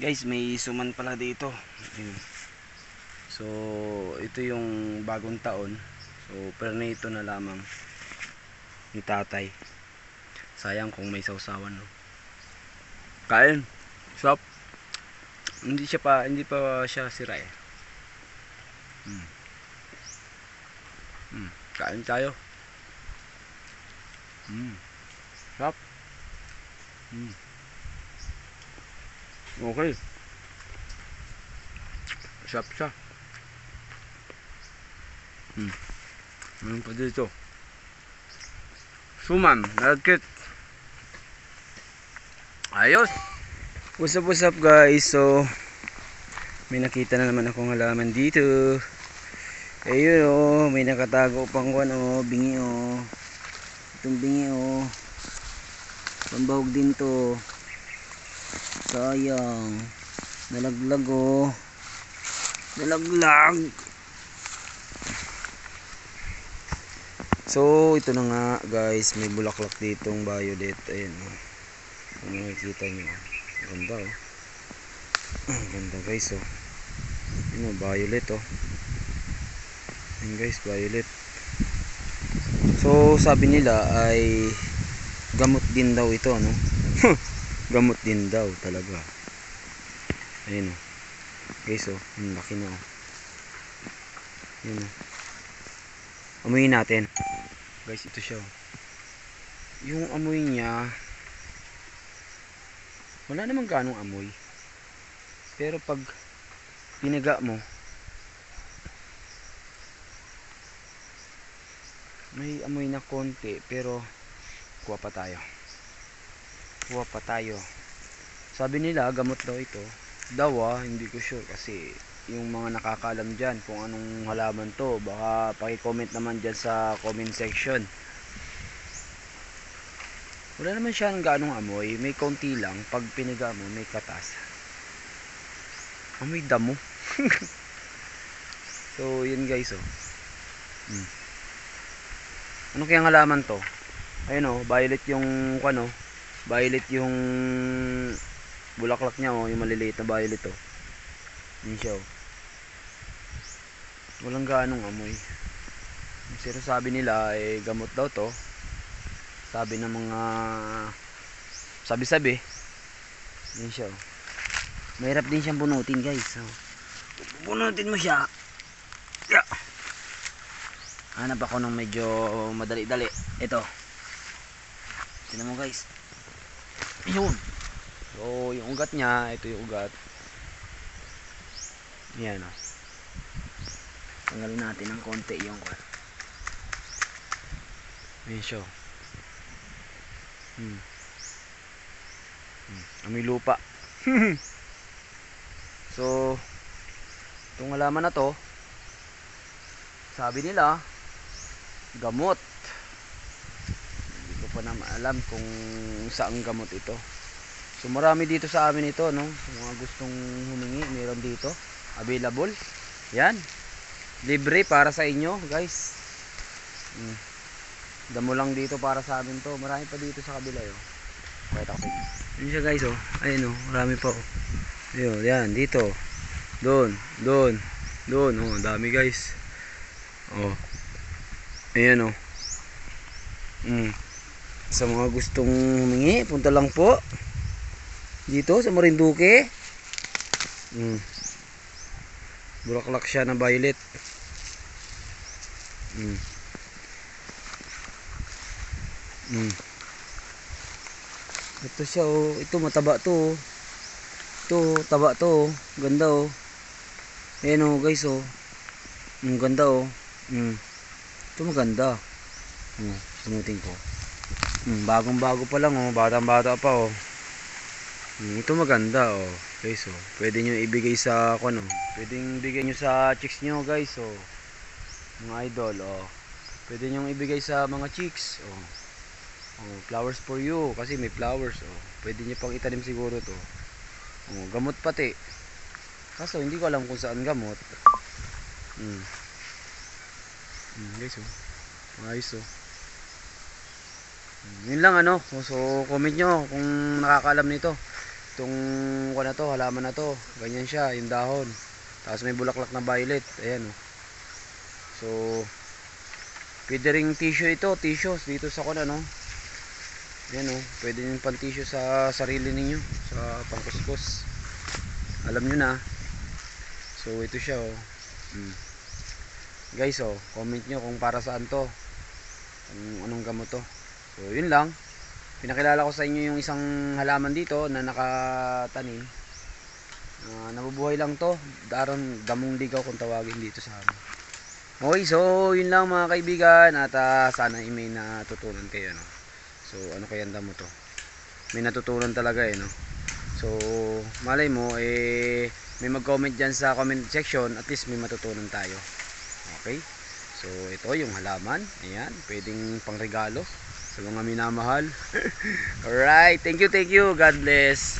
Guys, may suman pala dito. So, ito yung bagong taon. So, pernito na lamang ni tatay. Sayang kung may sausawan. No? Kain. Shop. Hindi siya pa, hindi pa siya sira eh. Hmm. Hmm. Kain tayo. Hmm. Shop. Hmm. Okay. Shop siya. Hmm. Ano pa dito? Suman, nagkit. Ayos. What's up, what's up guys? So, may nakita na naman akong halaman dito. Ayun oh, may nakatago pang kwan oh, bingi oh. Itong bingi oh. Pambahog din to. Sayang. Nalaglag oh. Nalaglag. So, ito na nga guys. May bulaklak ditong violet. Ayan oh. Kung makikita nyo. Ganda oh. Ganda guys oh. Ano, violet oh. Ayan guys, violet. So, sabi nila ay gamot din daw ito, no? gamot din daw talaga. Ayun oh. Guys oh, ang laki na oh. Ayun oh. Amuyin natin. Guys, ito siya. Yung amoy niya wala namang ganong amoy. Pero pag pinaga mo may amoy na konti pero kuha pa tayo kuha pa tayo. Sabi nila gamot daw ito. Daw ah hindi ko sure kasi yung mga nakakaalam dyan kung anong halaman to. Baka paki-comment naman dyan sa comment section. Wala naman siya ng ganong amoy. May konti lang. Pag piniga mo may katas. Amoy damo. So yun guys oh. Hmm. Ano kayang halaman to? Ayun oh, violet yung ano, violet yung bulaklak niya oh, yung maliliit na violet oh. Yun siya oh. Walang ganong amoy. Pero sabi nila eh gamot daw to. Sabi ng mga sabi-sabi. Yun siya oh. Mahirap din siyang bunutin guys. So, bunutin mo siya. Yeah. Hanap ako ng medyo madali-dali. Ito. Tingnan mo guys. Yun. So, yung ugat niya, ito yung ugat. Yan o. Tanggalin natin ng konti yung ugat. Ayan siya. oh. Hmm. Hmm. Amoy lupa. so, itong halaman na to, sabi nila, gamot. Ko naman alam kung saan gamot ito. So marami dito sa amin ito, no? Mga gustong humingi, meron dito. Available. Yan. Libre para sa inyo, guys. Mm. Damo lang dito para sa amin to. Marami pa dito sa kabila, yo. Pakita ko sa inyo. Yun siya, guys, oh. Ayun, oh. Marami pa, oh. Ayun, yan, dito. Doon, doon, doon, oh. Dami, guys. Oh. Ayan oh. Mm. Sa mga gustong humingi, punta lang po. Dito sa Marinduque. Mm. Bulaklak siya na violet. Mm. Mm. Ito siya oh. Ito mataba to oh. Ito, taba to oh. Ganda oh. Ayan oh guys oh. Ang ganda oh. Mm. Ito maganda. Hmm, samutin ko. Hmm, bagong bago pa lang oh, batang bata pa oh. Hmm, ito maganda oh. Guys oh, pwede nyo ibigay sa ano, pwedeng ibigay nyo sa chicks nyo guys oh. Mga idol oh. Pwede nyo ibigay sa mga chicks oh. Oh, flowers for you kasi may flowers oh. Pwede nyo pang itanim siguro to. Oh, gamot pati. Kaso hindi ko alam kung saan gamot. Hmm. Hmm, guys oh. Ayos oh. Hmm, Yun lang ano. So comment nyo kung nakakaalam nito. Itong kuha na to, halaman na to. Ganyan siya, yung dahon. Tapos may bulaklak na violet. Ayan oh. So, pwede ring tissue ito, tissues dito sa kuna no. Ayan oh, pwede yung pan tissue sa sarili ninyo, sa pangkuskus. Alam nyo na. So, ito siya oh. Mm. Guys oh, comment nyo kung para saan to. Kung anong gamot to. So, yun lang. Pinakilala ko sa inyo yung isang halaman dito na nakatanim. Uh, nabubuhay lang to. Daron damong ligaw kung tawagin dito sa amin. Okay, so yun lang mga kaibigan at ah, sana ay may natutunan kayo no. So ano kaya ang damo to? May natutunan talaga eh no. So malay mo eh may mag-comment diyan sa comment section at least may matutunan tayo. Okay? So ito yung halaman. Ayan, pwedeng pangregalo sa mga minamahal. Alright, thank you, thank you. God bless.